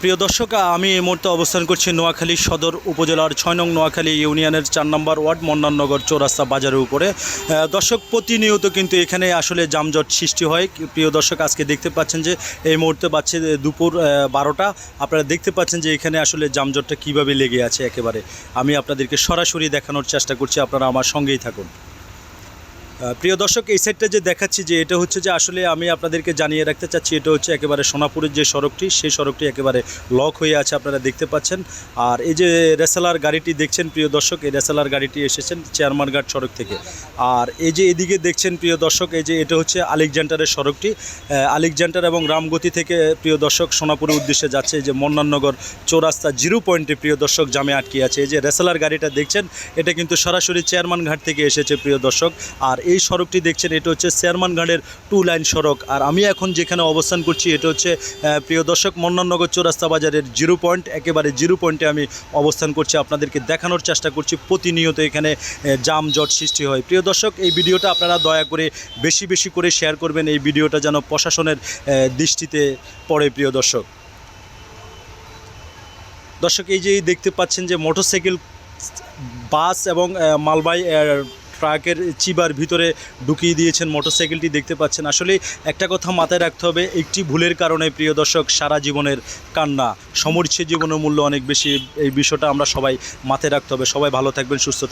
প্রিয় দর্শক আমি এই মুহূর্তে অবস্থান করছি নোয়াখালী সদর উপজেলার ছয় নং নোয়াখালী ইউনিয়নের চার নম্বর ওয়ার্ড মন্নাননগর চৌরাস্তা বাজারের উপরে। দর্শক, প্রতিনিয়ত কিন্তু এখানে আসলে যানজট সৃষ্টি হয়। প্রিয় দর্শক, আজকে দেখতে পাচ্ছেন যে এই মুহূর্তে বাচ্চে দুপুর বারোটা। আপনারা দেখতে পাচ্ছেন যে এখানে আসলে যানজটটা কীভাবে লেগে আছে একেবারে। আমি আপনাদেরকে সরাসরি দেখানোর চেষ্টা করছি, আপনারা আমার সঙ্গেই থাকুন। প্রিয় দর্শক, এই সাইডটা যে দেখাচ্ছি যে এটা হচ্ছে যে আসলে আমি আপনাদেরকে জানিয়ে রাখতে চাচ্ছি, এটা হচ্ছে একেবারে সোনাপুরের যে সড়কটি, সেই সড়কটি একেবারে লক হয়ে আছে আপনারা দেখতে পাচ্ছেন। আর এই যে রেসালার গাড়িটি দেখছেন প্রিয় দর্শক, এই রেসালার গাড়িটি এসেছেন চেয়ারমানঘাট সড়ক থেকে। আর এই যে এদিকে দেখছেন প্রিয় দর্শক, এই যে এটা হচ্ছে আলেকজান্ডারের সড়কটি। আলেকজান্ডার এবং রামগতি থেকে প্রিয় দর্শক সোনাপুরের উদ্দেশ্যে যাচ্ছে যে মন্নাননগর চৌরাস্তা জিরো পয়েন্টে প্রিয় দর্শক জামে আটকে আছে। এই যে রেসালার গাড়িটা দেখছেন, এটা কিন্তু সরাসরি চেয়ারম্যান ঘাট থেকে এসেছে প্রিয় দর্শক। আর এই সড়কটি দেখছেন এটা হচ্ছে চেয়ারম্যান ঘাটের টু লাইন সড়ক। আর আমি এখন যেখানে অবস্থান করছি এটা হচ্ছে প্রিয় দর্শক মন্নাননগর চৌরাস্তা বাজারের জিরো পয়েন্ট। একেবারে জিরো পয়েন্টে আমি অবস্থান করছি আপনাদেরকে দেখানোর চেষ্টা করছি। প্রতিনিয়ত এখানে আহ, জাম জট সৃষ্টি হয়। প্রিয় দর্শক এই ভিডিওটা আপনারা দয়া করে বেশি বেশি করে শেয়ার করবেন। এই ভিডিওটা যেন প্রশাসনের দৃষ্টিতে পড়ে প্রিয় দর্শক। দর্শক এই যে দেখতে পাচ্ছেন যে মোটরসাইকেল বাস এবং মালবাহী ট্রাকের চিবার ভিতরে ঢুকিয়ে দিয়েছেন মোটরসাইকেলটি, দেখতে পাচ্ছেন। আসলে একটা কথা মাথায় রাখতে হবে, একটি ভুলের কারণে, প্রিয় দর্শক, সারা জীবনের কান্না সমর্থ জীবনের মূল্য অনেক বেশি। এই বিষয়টা আমরা সবাই মাথায় রাখতে হবে। সবাই ভালো থাকবেন, সুস্থ থাকবেন।